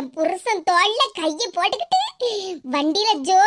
என் புருஷன் தோல்ல கைய போட்டுக்கிட்டு வண்டியில ஜோ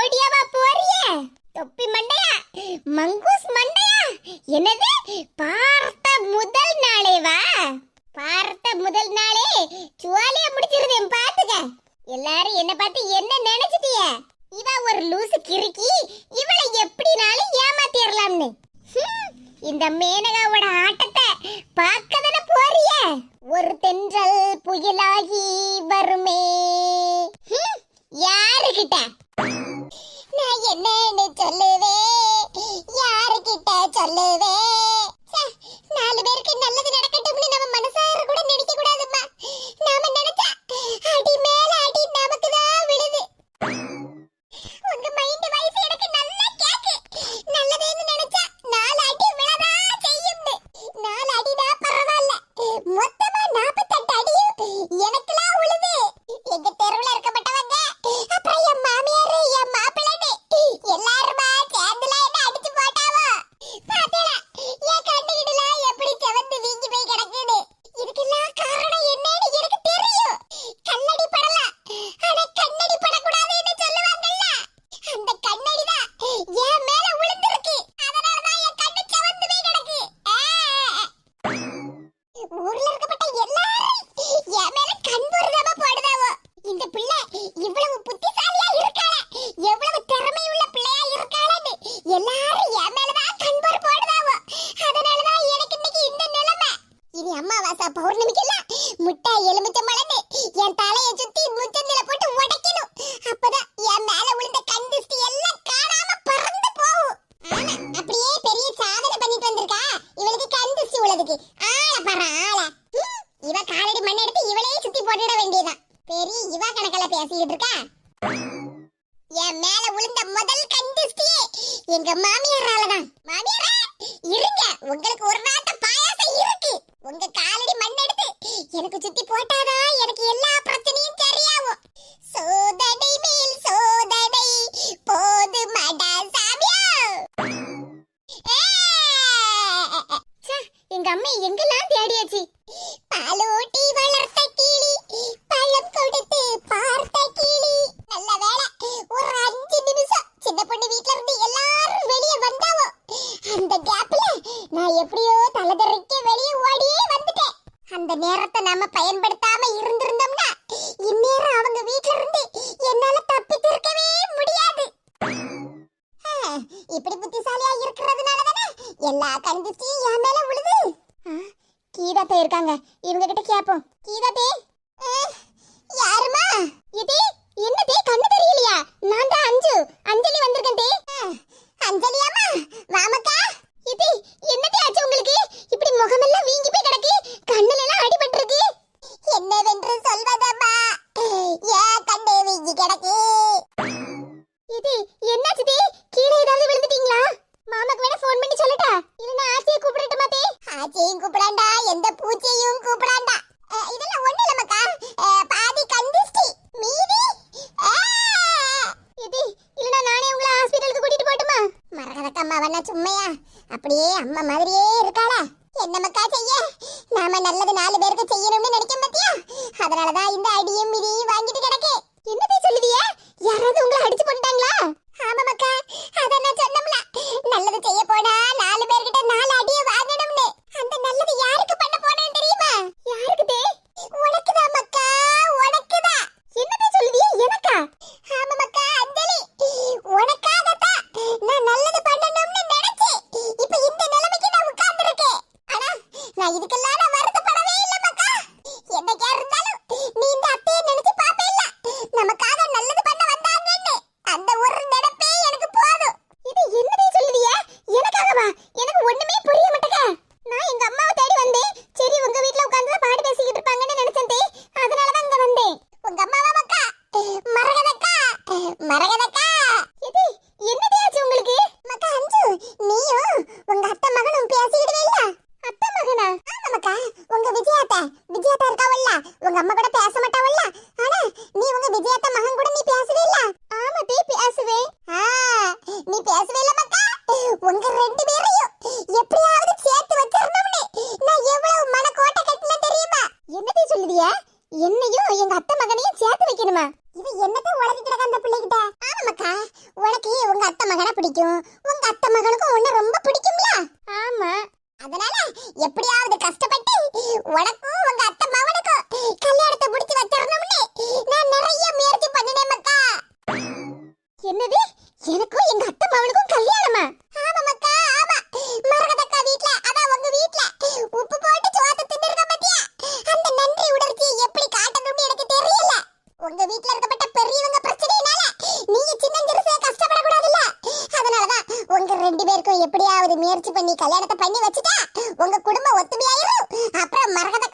உங்க குடும்பம் ஒத்துமையாயிரும். அப்புறம் மரகத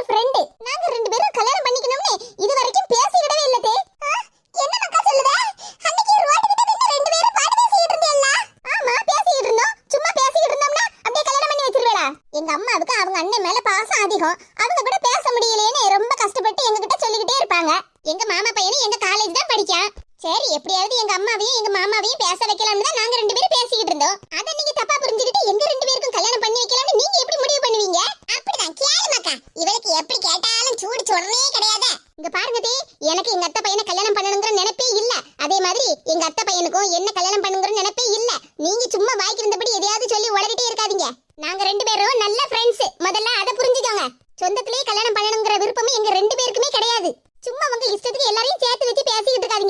a friend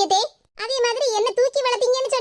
வளர்த்தீங்க தே. அதே மாதிரி என்ன தூக்கி வளர்த்தீங்கன்னு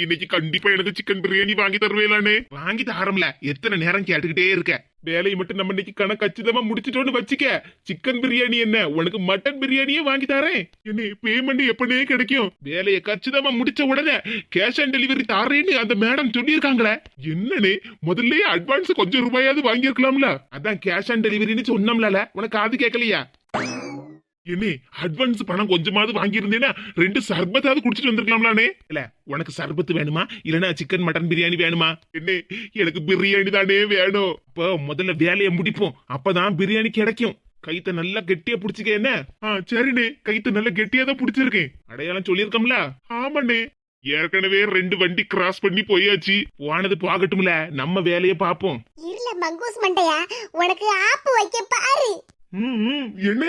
இன்னைக்கு கண்டிப்பா எனக்கு சிக்கன் பிரியாணி வாங்கி தருவேலானே? வாங்கி தரம்ல. எத்தனை நேரம் கேட்டுக்கிட்டே இருக்க. வேலையை மட்டும் நம்ம இன்னைக்கு கணக்கு கச்சிதமா முடிச்சிட்டோன்னு வச்சுக்க. சிக்கன் பிரியாணி என்ன? உனக்கு மட்டன் பிரியாணியே வாங்கி தரேன். என்ன பேமெண்ட் எப்படியே கிடைக்கும். வேலையை கச்சிதமா முடிச்ச உடனே கேஷ் ஆன் டெலிவரி தாரேன்னு அந்த மேடம் சொல்லியிருக்காங்களே. என்னன்னு முதல்லயே அட்வான்ஸ் கொஞ்சம் ரூபாயாவது வாங்கியிருக்கலாம்ல. அதான் கேஷ் ஆன் டெலிவரின்னு சொன்னோம்ல உனக்கு காது கேட்கலையா? என்ன அட்வான்ஸ் பணம் கொஞ்சமாவது வாங்கியிருந்தேன்னா ரெண்டு சர்பத்தாவது குடிச்சிட்டு வந்திருக்கலாம்லானே. இல்ல உனக்கு சர்பத்து வேணுமா? இல்லனா சிக்கன் மட்டன் பிரியாணி வேணுமா? என்ன எனக்கு பிரியாணி தானே வேணும். இப்போ முதல்ல வேலையை முடிப்போம். அப்பதான் பிரியாணி கிடைக்கும். கைத்த நல்லா கெட்டியா புடிச்சுக்க என்ன? ஆ சரிண்ணே. கைத்த நல்லா கெட்டியா தான் புடிச்சிருக்கேன். அடையாளம் சொல்லியிருக்கோம்ல? ஆமாண்ணே. ஏற்கனவே ரெண்டு வண்டி கிராஸ் பண்ணி போயாச்சு. போனது போகட்டும்ல நம்ம வேலையை பார்ப்போம். இருல மங்கூஸ் மண்டையா? உனக்கு ஆப்பு வைக்க பாரு. என்ன?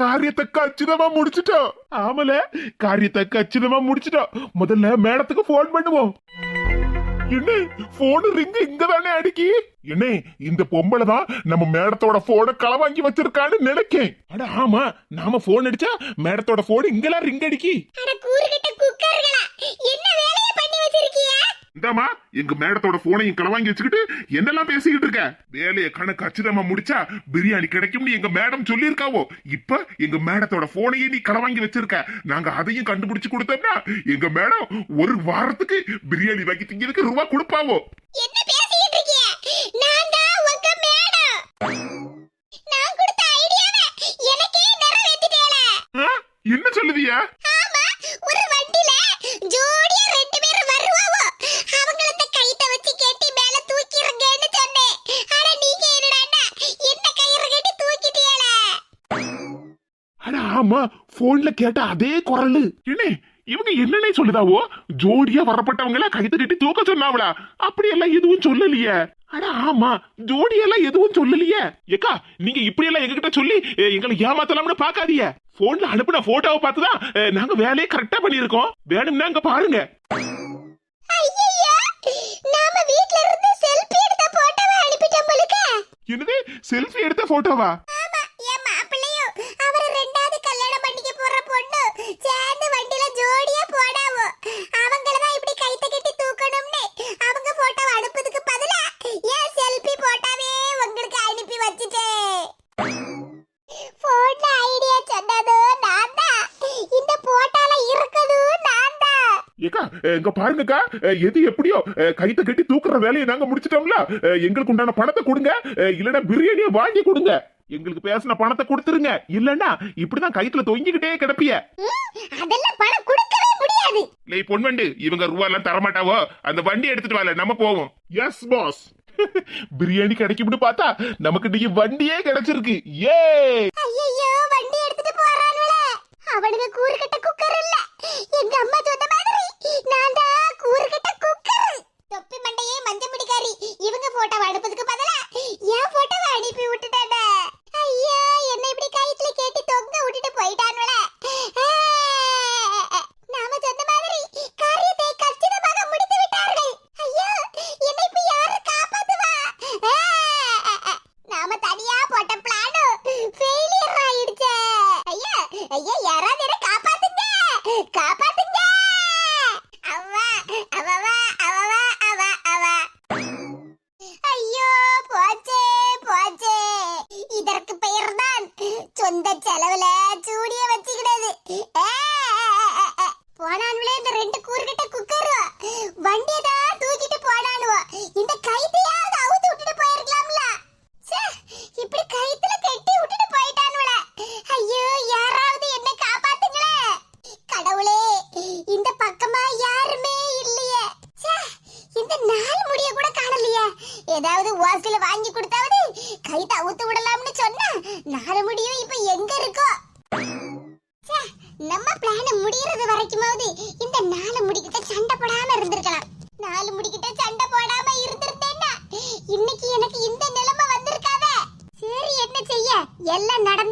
காரியத்தை கச்சிதமா முடிச்சிட்டோம் ஆமல காரியத்தை கச்சிதமா முடிச்சிட்டோம் முதல்ல மேடத்துக்கு போன் பண்ணுவோம். என்ன? போன் ரிங் இங்க தானே அடிக்கி? என்ன இந்த பொம்பளை தான் நம்ம மேடத்தோட போனை களவாங்கி வச்சிருக்கான்னு நினைக்கேன். அட ஆமா நாம போன் அடிச்சா மேடத்தோட போன் இங்கெல்லாம் ரிங் அடிக்கி. என்ன வேலையை பண்ணி வச்சிருக்கியா? இந்தாமா எங்க மேடத்தோட போனையும் களவாங்கி வச்சுக்கிட்டு என்னெல்லாம் பேசிக்கிட்டு இருக்க? வேலையை கணக்கு அச்சிதமா முடிச்சா பிரியாணி கிடைக்கும்னு எங்க மேடம் சொல்லியிருக்காவோ? இப்ப எங்க மேடத்தோட போனையே நீ களவாங்கி வச்சிருக்க. நாங்க அதையும் கண்டுபிடிச்சு கொடுத்தோம்னா எங்க மேடம் ஒரு வாரத்துக்கு பிரியாணி வாங்கி திங்கிறதுக்கு ரூபா கொடுப்பாவோ? என்ன பேசிட்டு இருக்கிய நான் தான் உங்க மேடம். நான் கொடுத்த ஐடியாவை எனக்கே நிறைவேத்திட்டேல. ஆ? என்ன சொல்லுதியா? ஆமா ஒரு வண்டில ஜோடியா ரெண்டு பேரும் வருவாவோ அவங்கள இந்த கைத்த வச்சு கெட்டி மேல தூக்கிருங்கன்னு சொன்னேன் ஆனா நீங்க என்னடான்னா என்ன கயிறு கட்டி தூக்கிட்டீங்கள அட ஆமா போன்ல கேட்ட அதே குரல். என்ன? இவங்க என்னன்னே சொல்லுதாவோ? ஜோடியா வரப்பட்டவங்கள கைத்து கட்டி தூக்க சொன்னாவளா? அப்படி எல்லாம் எதுவும் சொல்லலையே. அட ஆமா. ஜோடியெல்லாம் எதுவும் சொல்லலையே. ஏக்கா நீங்க இப்படி எல்லாம் எங்ககிட்ட சொல்லி எங்களை ஏமாத்தலாம்னு பாக்காதீங்க போன்ல அனுப்பின போட்டோவை பார்த்துதான் நாங்க வேலையை கரெக்டா பண்ணிருக்கோம் வேணும்னா அங்க பாருங்க. ஐயையோ! நாம வீட்ல இருந்து செல்ஃபி எடுத்த போட்டோவை அனுப்பிட்டோம் போலுக்க என்னது? செல்ஃபி எடுத்த போட்டோவா ஆமா என் மாப்பிள்ளையும் அவர ரெண்டாவது கல்யாணம் பண்ணிக்க போற பொண்ணு சேர்ந்து வண்டில ஜோடியா போடாவோ அவங்கள தான் இப்படி கைத்த கட்டி தூக்கணும்னு அவங்க போட்டோ அனுப்புறதுக்கு பதிலா ஏன் செல்ஃபி போட்டாவே உங்களுக்கு அனுப்பி வச்சுட்டேன் போன்ல ஐடியா சொன்னதும் நான் தான் இந்த போட்டோல இருக்கதும் நான் தான் ஏக்கா அஹ், இங்க பாருங்கக்கா. எது எப்படியோ கைத்த கட்டி தூக்குற வேலையை நாங்க முடிச்சிட்டோம்ல. எங்களுக்கு உண்டான பணத்தை கொடுங்க. இல்லைன்னா பிரியாணியை வாங்கி கொடுங்க. எங்களுக்கு பேசின பணத்தை கொடுத்துருங்க. இல்லைன்னா இப்படிதான் கைத்துல தொங்கிக்கிட்டே கிடப்பிய. ம், அதெல்லாம் பணம் கொடுக்கவே முடியாது. லே பொன்வண்டு இவங்க ரூபா எல்லாம் தரமாட்டாவோ? அந்த வண்டி எடுத்துட்டு வரல நம்ம போவோம். எஸ் பாஸ் பிரியாணி கிடைக்கும்னு பார்த்தா நமக்கு இன்னைக்கு வண்டியே கிடைச்சிருக்கு. ஏ ஐயையோ வண்டி அவனுங்க கூறுகட்ட குக்கர் இல்ல. எங்க அம்மா சொன்ன மாதிரி நான் தான் கூறுகட்ட குக்கர். தொப்பி மண்டையே மஞ்ச முடிக்காரி. இவங்க போட்டோ அனுப்புறதுக்கு பதிலா என் போட்டோவை அனுப்பி விட்டுட்டேன். ஐயா என்ன இப்படி கயித்துல கேட்டி தொங்க விட்டுட்டு போயிட்டானுல நாம சொன்ன மாதிரி காரியத்தை கச்சிதமாக முடித்து விட்டார்கள் ஐயா என்னை இப்ப யாரு காப்பாத்துவா நாம தனியா போட்ட பிளான் ஃபெயிலியர் ஆயிடுச்சே ஐயா ஐயா யாராவது என்ன காப்பாத்துங்க காப்பாத்துங்க அவ்வா அவவா அவவா அவ அவ ஐயோ போச்சே போச்சே இதற்கு பெயர்தான் சொந்த செலவுல சூடிய வச்சுக்கிடுது போனானுங்களே இந்த ரெண்டு கூறுகிட்ட குக்கர் வண்டியை தான் தூக்கிட்டு போனானுவோ இந்த கைத்தையாவது அவுத்து விட்டுட்டு போயிருக்கலாம்ல ச்சே, இப்படி கயித்துல கட்டி விட்டுட்டு போயிட்டானுவல ஐயோ யாராவது என்ன காப்பாத்துங்களே கடவுளே இந்த பக்கமா யாருமே இல்லையே ச்சே, இந்த நாள் முடிய கூட காணலையே. ஏதாவது வாசல வாங்கி கொடுத்தாவது கை தவுத்து விடலாம்னு சொன்னா நாலு முடியும் இப்ப எங்க இருக்கோ? நம்ம பிளான் முடியறது வரைக்குமாவது இந்த நாலு முடிக்கிட்ட சண்டை போடாம இருந்திருக்கலாம். நாலு முடிக்கிட்ட சண்டை போடாம இருந்திருந்தேன்னா இன்னைக்கு எனக்கு இந்த நிலைமை வந்திருக்காத. சரி என்ன செய்ய? எல்லாம் நடந்து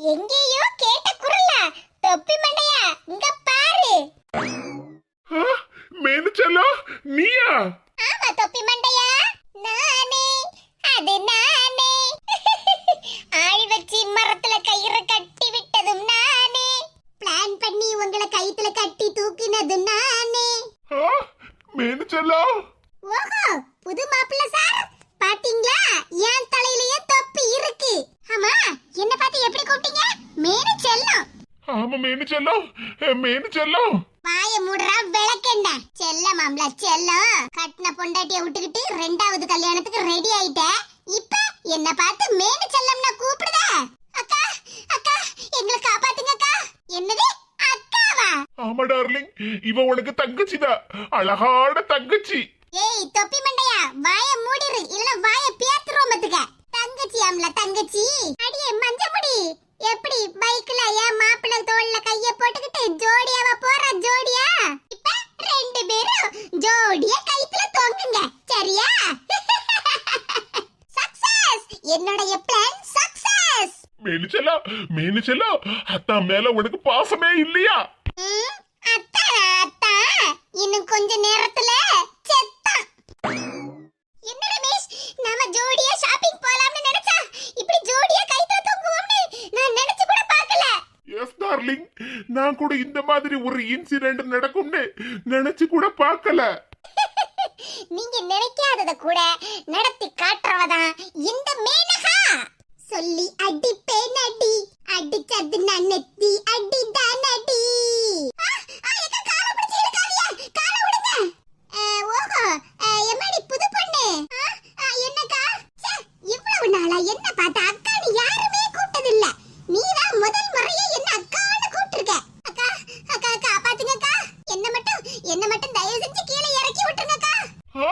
எங்கேயோ கேட்ட குரல்ல தொப்பி மண்டையா இங்க பாரு ஆ, மேனுச்சலோ நீயா ஆமா தொப்பி மண்டையா நானே அது நானே செல்லம் ஓஹோ புது மாப்பிள்ள சார் பாத்தீங்களா என் தலையிலயே தொப்பி இருக்கு ஆமா என்ன பார்த்து எப்படி கூப்பிட்டீங்க மேனு செல்லம் ஆமா மேனு செல்லம் மேனு செல்லம். வாய மூடுறா விளக்கெண்ண. செல்லம் மாம்ல செல்லம். கட்டின பொண்டாட்டிய விட்டுக்கிட்டு ரெண்டாவது கல்யாணத்துக்கு ரெடி ஆயிட்ட. இப்ப என்ன பார்த்து மேனு செல்லம்னா கூப்பிடுத? அக்கா அக்கா எங்களை காப்பாத்துங்க அக்கா. என்னது? அக்காவா? ஆமா டார்லிங் இவ உனக்கு தங்கச்சிதான் அழகான தங்கச்சி. ஏய் தொப்பி மண்டையா? வாய மூடிரு. இல்ல வாய பேத்துறோம் பத்துக்க. தங்கச்சி ஆம்ல தங்கச்சி. அடியே மஞ்சமுடி எப்படி பைக்ல ஏன் மாப்பிள்ளை தோல்ல கைய போட்டுக்கிட்டு ஜோடியாவா போற ஜோடியா? இப்ப ரெண்டு பேரும் ஜோடியா கைத்துல தொங்குங்க சரியா? சக்சஸ் என்னோட பிளான் சக்சஸ் மேனு செல்லம் மேனு செல்லம் அத்தா மேல உனக்கு பாசமே இல்லையா? அத்தா அத்தா இன்னும் கொஞ்ச நேரத்துல செத்தான் என்ன ரமேஷ் நாம ஜோடியா ஷாப்பிங் போலாம்னு நினைச்சா இப்படி ஜோடியா கைத்துல தொங்குவோம்னு நான் நினைச்சு கூட பார்க்கல. எஸ் டார்லிங் நான் கூட இந்த மாதிரி ஒரு இன்சிடென்ட் நடக்கும்னு நினைச்சு கூட பார்க்கல. நீங்க நினைக்காதத கூட நடத்தி காட்டுறவதான் இந்த மேனகா சொல்லி அடிப்பேன் அடி அடிச்சது நான் நெத்தி அடிதான் அடி ஆ, ஆ, எக்கா, காலை பிடிச்சு இழுக்காதீங்க. காலை விடுங்க. ஆ, ஓஹோ, ஆ, எம்மாடி புது பொண்ணு. ஆ, ஆ, என்னக்கா? ச்சே, இவ்வளவு நாளா என்ன பார்த்த அக்கான்னு யாருமே கூப்பிட்டதில்ல. நீதான் முதல் முறையா என்ன அக்கான்னு கூப்பிட்டிருக்க. அக்கா, அக்கா, காப்பாத்துங்கக்கா. என்ன மட்டும் என்ன மட்டும் தயவு செஞ்சு கீழே இறக்கி விட்டுருங்கக்கா ஆ,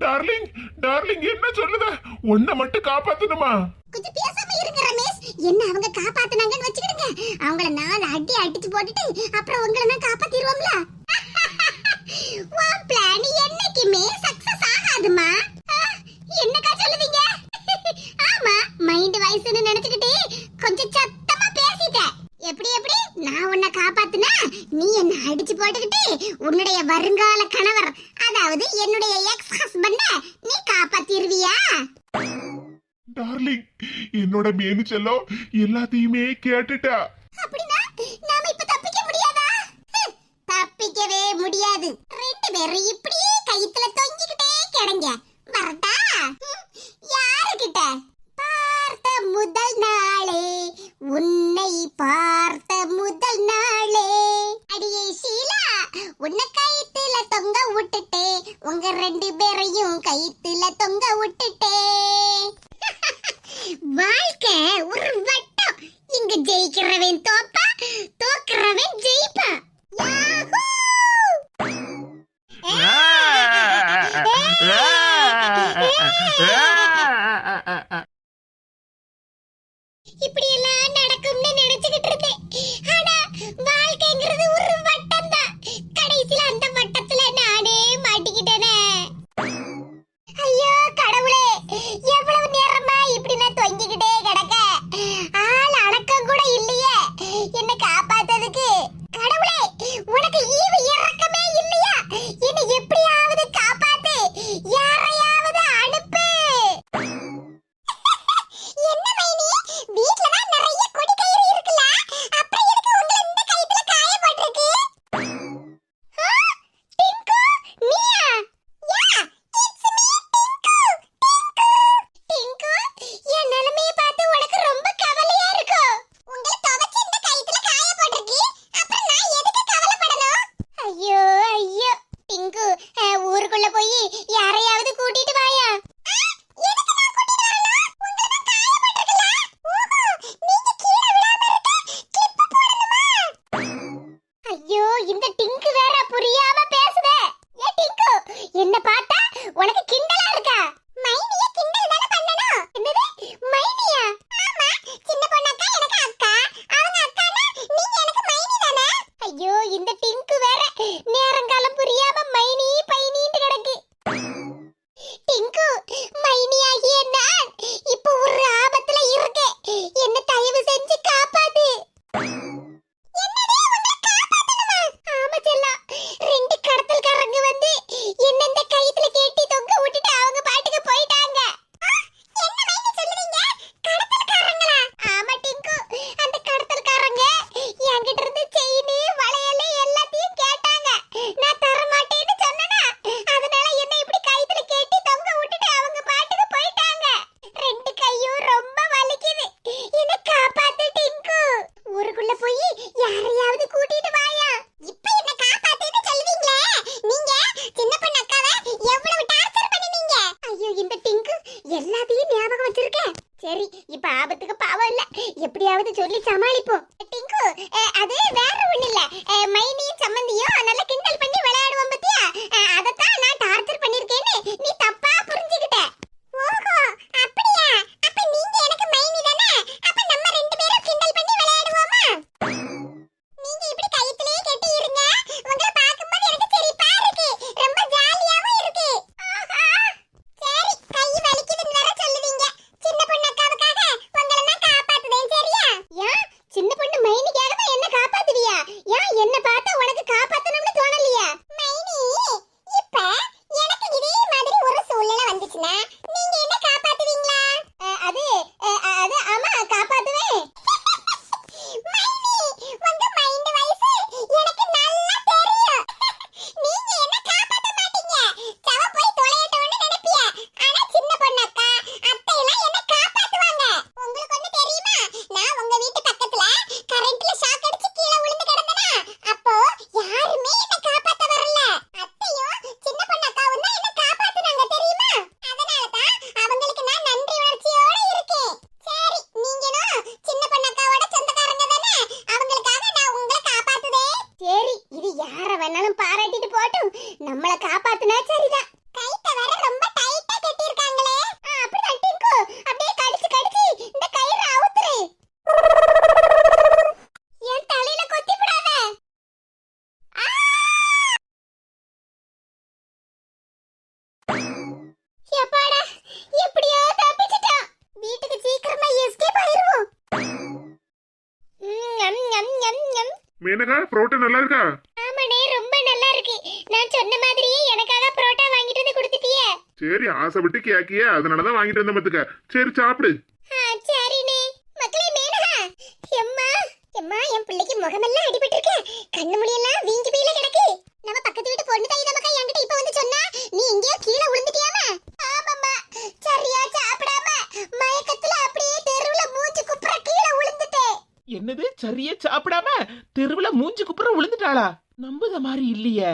டார்லிங் டார்லிங் என்ன சொல்லுத உன்னை மட்டும் காப்பாத்தணுமா கொஞ்சம் பேசாம இருங்க ரமேஷ் என்ன அவங்க காப்பாத்துனாங்கன்னு வச்சுக்கிடுங்க அவங்கள நாலு அடி அடிச்சு போட்டுட்டு அப்புறம் உங்களை நான் காப்பாத்திடுவோம்ல உன் பிளான் என்னைக்குமே சக்சஸ் ஆகாதுமா ஆ, என்னக்கா சொல்லுவீங்க ஆமா மைண்ட் வயசுன்னு நினைச்சுக்கிட்டு கொஞ்சம் சத்தமா பேசிட்ட. எப்படி எப்படி? நான் உன்னை காப்பாத்துனா நீ என்ன அடிச்சு போட்டுக்கிட்டு உன்னுடைய வருங்கால கணவர் அதாவது என்னுடைய எக்ஸ் ஹஸ்பண்ட நீ காப்பாத்திருவியா? டார்லிங் என்னோட மேனு செல்லம் எல்லாத்தையுமே கேட்டுட்டா. அப்படின்னா நாம இப்ப தப்பிக்க முடியாதா? தப்பிக்கவே முடியாது. ரெண்டு பேரும் இப்படியே கயித்துல தொங்கிக்கிட்டே கிடங்க. வரட்டா? ஹம், யாருகிட்ட பார்த்த முதல் நாளே உன்னை பார்த்த முதல் நாளே. அடியே ஷீலா உன்னை கயித்துல தொங்க விட்டுட்டே உங்க ரெண்டு பேரையும் கயித்துல தொங்க விட்டுட்டே. வாழ்க்கை ஒரு வட்டம். இங்க ஜெயிக்கிறவன் தோப்பா தோக்கிறவன் ஜெயிப்பான் என்ன மேனகா புரோட்டா நல்லா இருக்கா? ஆமாடே ரொம்ப நல்லா இருக்கு. நான் சொன்ன மாதிரியே எனக்காக புரோட்டா வாங்கிட்டு வந்து கொடுத்துட்டியே. சரி ஆசைப்பட்டு கேக்கியே அதனாலதான் வாங்கிட்டு வந்த மத்துக்க சரி சாப்பிடு. தெருவுல மூஞ்சி குப்புற விழுந்துட்டாளா? நம்புத மாதிரி இல்லையே.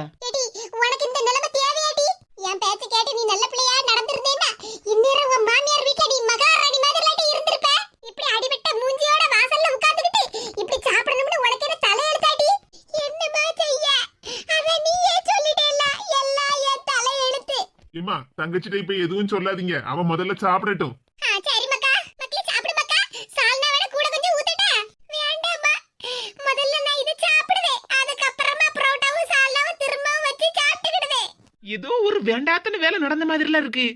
உனக்கு இந்த நிலைமை தேவையாடி? என் பேச்ச கேட்டு நீ நல்ல பிள்ளையா நடந்திருந்தேன்னா இந்நேரம் உன் மாமியார் வீட்ல நீ மகாராணி மாதிரி இல்லாட்டி இருந்திருப்ப? இப்படி அடிபட்ட மூஞ்சியோட வாசல்ல உட்கார்ந்துக்கிட்டு இப்படி சாப்பிடணும்னு உனக்கு என்ன தலையெழுத்தாடி? என்னமா செய்ய? அத நீயே சொல்லிட்டேல எல்லாம் என் தலையெழுத்து. இம்மா தங்கச்சிட்ட இப்ப எதுவும் சொல்லாதீங்க. அவன் முதல்ல சாப்பிடட்டும். வேண்டாத்தன வேலை நடந்த மாதிரிலாம் இருக்கு.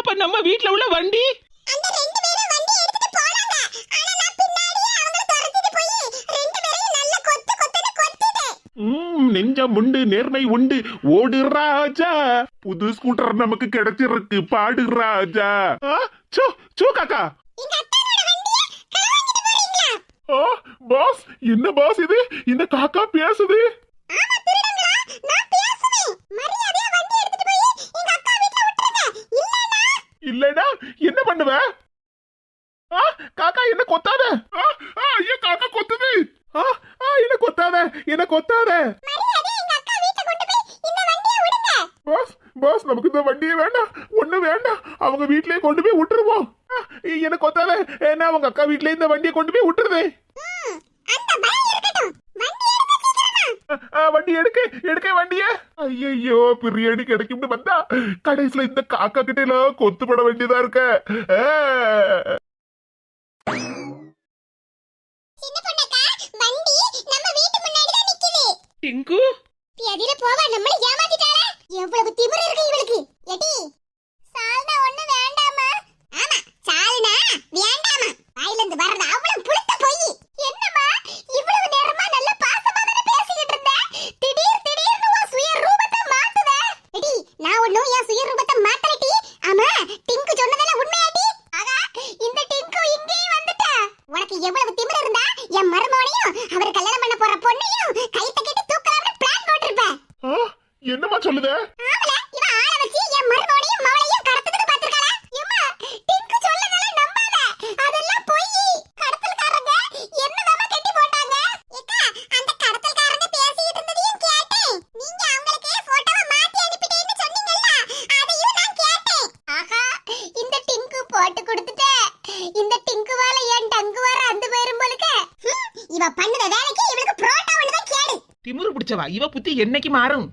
அப்ப நம்ம வீட்ல உள்ள வண்டி? நெஞ்சம் உண்டு நேர்மை உண்டு. ஓடு ராஜா. புது ஸ்கூட்டர் நமக்கு கிடைச்சிருக்கு. பாடு ராஜா. சோ சோ காக்கா. பாஸ். என்ன பாஸ் இது? இந்த காக்கா பேசுது. இல்லடா என்ன பண்ணுவ? காக்கா என்ன கொத்தாத? ஐயா காக்கா கொத்துது. என்ன கொத்தாத? என்ன கொத்தாத? பாஸ் பாஸ் நமக்கு இந்த வண்டியே வேண்டாம். ஒண்ணு வேண்டாம். அவங்க வீட்லயே கொண்டு போய் விட்டுருவோம். எனக்கு கொத்தாத? என்ன அவங்க அக்கா வீட்லயே இந்த வண்டியை கொண்டு போய் விட்டுருது. வண்டி எடுக்க எடுக்க வண்டிய. ஐயோ பிரியாணி கிடைக்கும்னு வந்தா கடைசியில இந்த காக்கா கிட்ட கொத்து பட வேண்டியதா இருக்க. டிங்கு? எதிர போவா நம்மள ஏமாத்திட்டாளா? எவ்வளவு திமிரு இருக்கு இவளுக்கு. எடி சால்னா ஒண்ணு வேண்டாமா? ஆமா சால்னா வேண்டாமா? வாயில இருந்து வர்றது அவ்வளவு புளுத்த போய். என்னமா ஒண்ணும் என் சுயரூபத்தை மாத்தலட்டி ஆமா பிங்கு சொன்னதெல்லாம் இவ புத்தி என்னைக்கு மாறும்?